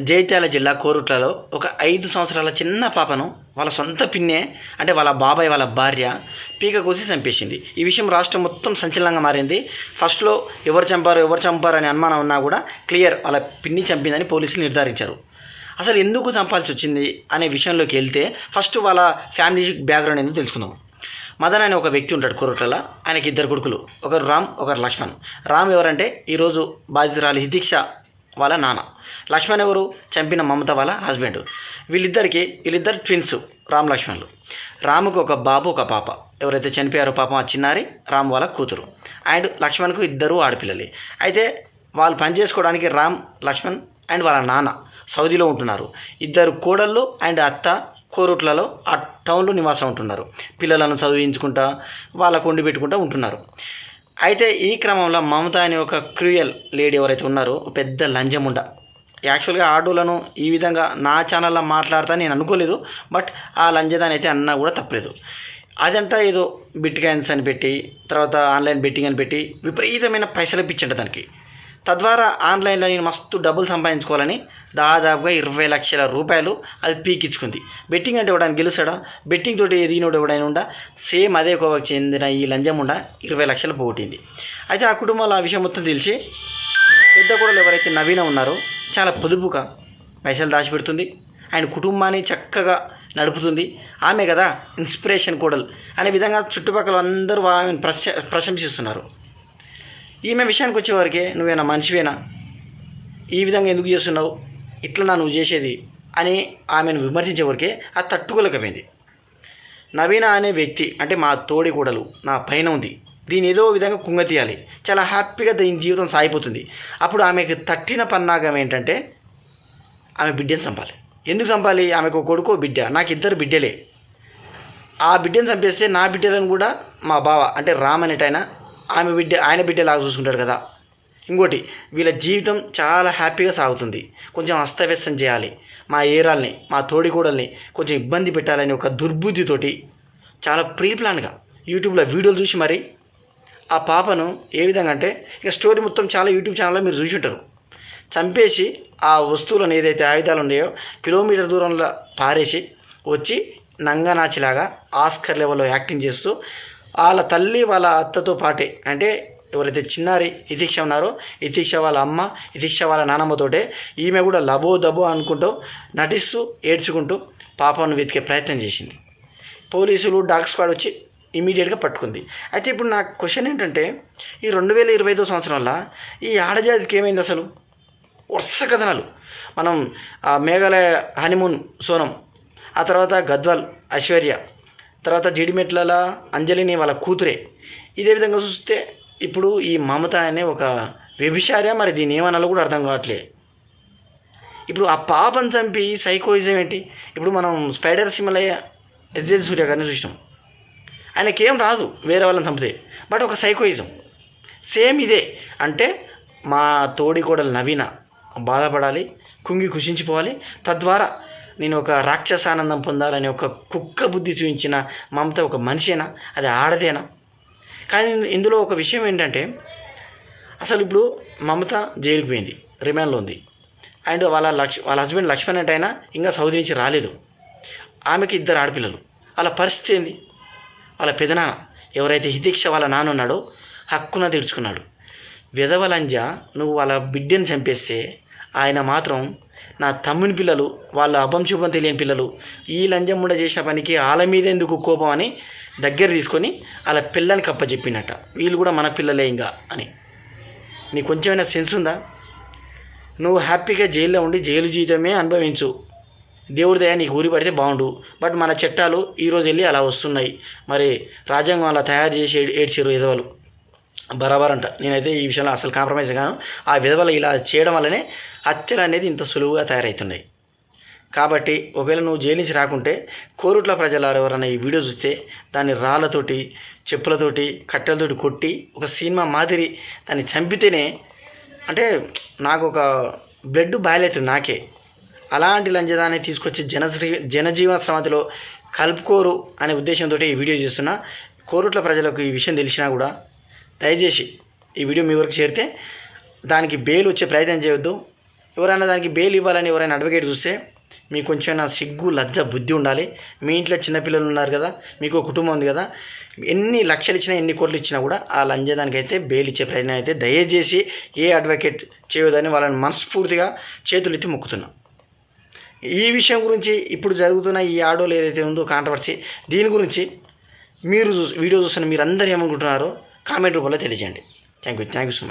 జైత్యాల జిల్లా కోరుట్లలో ఒక ఐదు సంవత్సరాల చిన్న పాపను వాళ్ళ సొంత పిన్నే అంటే వాళ్ళ బాబాయ్ వాళ్ళ భార్య పీక కోసి చంపేసింది. ఈ విషయం రాష్ట్రం మొత్తం సంచలనంగా మారింది. ఫస్ట్లో ఎవరు చంపారు ఎవరు చంపారు అనే అనుమానం ఉన్నా కూడా క్లియర్ వాళ్ళ పిన్ని చంపిందని పోలీసులు నిర్ధారించారు. అసలు ఎందుకు చంపాల్సి వచ్చింది అనే విషయంలోకి వెళ్తే ఫస్ట్ వాళ్ళ ఫ్యామిలీ బ్యాక్గ్రౌండ్ ఏందో తెలుసుకుందాం. మదన్ అనే ఒక వ్యక్తి ఉంటాడు కోరుట్లలో. ఆయనకి ఇద్దరు కొడుకులు. ఒకరు రామ్ ఒకరు లక్ష్మణ్. రామ్ ఎవరంటే ఈరోజు బాధితురాలు హిదీక్ష వాళ్ళ నాన్న. లక్ష్మణ్ ఎవరు? చంపిన మమత వాళ్ళ హస్బెండ్. వీళ్ళిద్దరికి వీళ్ళిద్దరు ట్విన్స్ రామ్ లక్ష్మణ్లు. రాముకు ఒక బాబు ఒక పాప. ఎవరైతే చనిపోయారో పాపం ఆ చిన్నారి రామ్ వాళ్ళ కూతురు. అండ్ లక్ష్మణ్కు ఇద్దరు ఆడపిల్లలే. అయితే వాళ్ళు పని చేసుకోవడానికి రామ్ లక్ష్మణ్ అండ్ వాళ్ళ నాన్న సౌదీలో ఉంటున్నారు. ఇద్దరు కోడళ్ళు అండ్ అత్త కోరుట్లలో ఆ టౌన్లో నివాసం ఉంటున్నారు. పిల్లలను చదివించుకుంటా వాళ్ళకు వండి పెట్టుకుంటూ ఉంటున్నారు. అయితే ఈ క్రమంలో మమత అనే ఒక క్రూయల్ లేడీ ఎవరైతే ఉన్నారో పెద్ద లంజముండ. యాక్చువల్గా ఆటోలను ఈ విధంగా నా ఛానల్లో మాట్లాడతా నేను అనుకోలేదు బట్ ఆ లంజదాని అయితే అన్నా కూడా తప్పలేదు. అదంతా ఏదో బిట్ కాయిన్స్ అని పెట్టి తర్వాత ఆన్లైన్ బెట్టింగ్ అని పెట్టి విపరీతమైన పైసలు ఇప్పించంట దానికి. తద్వారా ఆన్లైన్లో నేను మస్తు డబ్బులు సంపాదించుకోవాలని దాదాపుగా ఇరవై లక్షల రూపాయలు అది పీకించుకుంది బెట్టింగ్ అంటే ఎవడని గెలుస్తాడా? బెట్టింగ్ తోటి ఎదిగినోడు ఎవడైనా ఉండా? సేమ్ అదే కోవకు చెందిన ఈ లంజం ఉండ? ఇరవై లక్షలు పోగొట్టింది. అయితే ఆ కుటుంబంలో ఆ విషయం మొత్తం తెలిసి పెద్ద కూడలు ఎవరైతే నవీన ఉన్నారో చాలా పొదుపుగా పైసలు దాచిపెడుతుంది. ఆయన కుటుంబాన్ని చక్కగా నడుపుతుంది. ఆమె కదా ఇన్స్పిరేషన్ కూడలు అనే విధంగా చుట్టుపక్కల అందరూ ఆమెను ప్రశ ప్రశంసిస్తున్నారు. ఈమె విషయానికి వచ్చేవారికి నువ్వేనా? మనిషివేనా? ఈ విధంగా ఎందుకు చేస్తున్నావు? ఇట్లా నా నువ్వు చేసేది అని ఆమెను విమర్శించేవరకే అది తట్టుకోలేకపోయింది. నవీన అనే వ్యక్తి అంటే మా తోడి కూడలు నా పైన ఉంది. దీని ఏదో విధంగా కుంగతీయాలి. చాలా హ్యాపీగా దీని జీవితం సాగిపోతుంది. అప్పుడు ఆమెకు తట్టిన పన్నాగం ఏంటంటే ఆమె బిడ్డను చంపాలి. ఎందుకు చంపాలి? ఆమెకు ఒక కొడుకు బిడ్డ. నాకు ఇద్దరు బిడ్డలే. ఆ బిడ్డను చంపేస్తే నా బిడ్డలను కూడా మా బావ అంటే రామ్ అనేటైనా ఆమె బిడ్డ ఆయన బిడ్డలాగా చూసుకుంటాడు కదా. ఇంకోటి వీళ్ళ జీవితం చాలా హ్యాపీగా సాగుతుంది. కొంచెం అస్తవ్యస్తం చేయాలి. మా ఏరాల్ని మా తోడికోడల్ని కొంచెం ఇబ్బంది పెట్టాలని ఒక దుర్బుద్ధితోటి చాలా ప్రీ ప్లాన్గా యూట్యూబ్లో వీడియోలు చూసి మరి ఆ పాపను ఏ విధంగా అంటే ఇక స్టోరీ మొత్తం చాలా యూట్యూబ్ ఛానల్లో మీరు చూసి ఉంటారు చంపేసి ఆ వస్తువులను ఏదైతే ఆయుధాలు ఉన్నాయో కిలోమీటర్ దూరంలో పారేసి వచ్చి నంగనాచిలాగా ఆస్కర్ లెవెల్లో యాక్టింగ్ చేస్తూ వాళ్ళ తల్లి వాళ్ళ అత్తతో పాటే. అంటే ఎవరైతే చిన్నారి ఇతీక్ష ఉన్నారో ఇతీక్ష వాళ్ళ అమ్మ ఇతీక్ష వాళ్ళ నానమ్మతోటే ఈమె కూడా లబో దబో అనుకుంటూ నటిస్తూ ఏడ్చుకుంటూ పాపను వెతికే ప్రయత్నం చేసింది. పోలీసులు డాగ్ స్క్వాడ్ వచ్చి ఇమీడియట్గా పట్టుకుంది. అయితే ఇప్పుడు నా క్వశ్చన్ ఏంటంటే ఈ రెండు వేల ఇరవై ఐదో సంవత్సరంలో ఈ ఆడజాతికి ఏమైంది అసలు? వరుస కథనాలు. మనం ఆ మేఘాలయ హనీమూన్ సోనం ఆ తర్వాత గద్వాల్ ఐశ్వర్య తర్వాత జిడిమెట్ల అంజలిని వాళ్ళ కూతురే. ఇదే విధంగా చూస్తే ఇప్పుడు ఈ మమత అనే ఒక వ్యభిచార్య మరి దీని ఏమనాలో కూడా అర్థం కావట్లే. ఇప్పుడు ఆ పాపను చంపి సైకోయిజం ఏంటి? ఇప్పుడు మనం స్పైడర్ సిమలయ్య ఎస్జెల్ సూర్య గారిని చూసినాం. ఆయనకేం రాదు వేరే వాళ్ళని చంపితే. బట్ ఒక సైకోయిజం. సేమ్ ఇదే. అంటే మా తోడికోడలు నవీన బాధపడాలి కుంగి కుషించిపోవాలి. తద్వారా నేను ఒక రాక్షసానందం పొందాలని ఒక కుక్క బుద్ధి చూపించిన మమత ఒక మనిషేనా? అది ఆడదేనా? కానీ ఇందులో ఒక విషయం ఏంటంటే అసలు ఇప్పుడు మమత జైలుకి పోయింది రిమాండ్లో ఉంది. అండ్ వాళ్ళ లక్ష్ వాళ్ళ హస్బెండ్ లక్ష్మణ్ అంటే అయినా ఇంకా సౌదీ నుంచి రాలేదు. ఆమెకి ఇద్దరు ఆడపిల్లలు. వాళ్ళ పరిస్థితి ఏంది? వాళ్ళ పెదనాన్న ఎవరైతే హిదీక్ష వాళ్ళ నాన్న ఉన్నాడో హక్కున తీర్చుకున్నాడు. విధవలంజ నువ్వు వాళ్ళ బిడ్డని చంపేస్తే ఆయన మాత్రం నా తమ్ముని పిల్లలు వాళ్ళ అభంశుభం తెలియని పిల్లలు ఈ లంజమ్ముడ చేసిన పనికి వాళ్ళ మీద ఎందుకు కోపం అని దగ్గర తీసుకొని వాళ్ళ పిల్లని కప్పచెప్పినట్ట వీళ్ళు కూడా మన పిల్లలే ఇంకా అని. నీకు కొంచెమైనా సెన్స్ ఉందా? నువ్వు హ్యాపీగా జైల్లో ఉండి జైలు జీవితమే అనుభవించు. దేవుడి దయ నీకు ఊరి పడితే బాగుండు. బట్ మన చట్టాలు ఈరోజు వెళ్ళి అలా వస్తున్నాయి. మరి రాజ్యాంగం అలా తయారు చేసి ఏడ్చిరు ఏడ్చిర్రు బరాబర్ అంట నేనైతే ఈ విషయంలో అసలు కాంప్రమైజ్ కాను. ఆ విధవలు ఇలా చేయడం వల్లనే హత్యలు అనేది ఇంత సులువుగా తయారవుతున్నాయి. కాబట్టి ఒకవేళ నువ్వు జైలు నుంచి రాకుంటే కోరుట్ల ప్రజలు ఎవరైనా ఈ వీడియో చూస్తే దాన్ని రాళ్ళతోటి చెప్పులతోటి కట్టెలతోటి కొట్టి ఒక సినిమా మాదిరి దాన్ని చంపితేనే అంటే నాకు ఒక బ్లడ్ బాయిల్ అవుతుంది నాకే. అలాంటి లంచదాన్ని తీసుకొచ్చి జనశ్రీ జనజీవన శ్రమతిలో కలుపుకోరు అనే ఉద్దేశంతో ఈ వీడియో చేస్తున్నా. కోరుట్ల ప్రజలకు ఈ విషయం తెలిసినా కూడా దయచేసి ఈ వీడియో మీ వరకు చేరితే దానికి బెయిల్ వచ్చే ప్రయత్నం చేయొద్దు. ఎవరైనా దానికి బెయిల్ ఇవ్వాలని ఎవరైనా అడ్వకేట్ చూస్తే మీకు కొంచెం నా సిగ్గు లజ్జ బుద్ధి ఉండాలి. మీ ఇంట్లో చిన్నపిల్లలు ఉన్నారు కదా మీకు కుటుంబం ఉంది కదా ఎన్ని లక్షలు ఇచ్చినా ఎన్ని కోట్లు ఇచ్చినా కూడా ఆ లంజదానికి బెయిల్ ఇచ్చే ప్రయత్నం అయితే దయచేసి ఏ అడ్వకేట్ చేయొద్దని వాళ్ళని మనస్ఫూర్తిగా చేతులు ఎత్తి మొక్కుతున్నాం. ఈ విషయం గురించి ఇప్పుడు జరుగుతున్న ఈ ఆడోలు ఏదైతే ఉందో కాంట్రవర్సీ దీని గురించి మీరు చూ వీడియో చూస్తున్న మీరు అందరూ ఏమనుకుంటున్నారో కామెంట్ రూపంలో తెలియజేయండి. Thank you thank you so much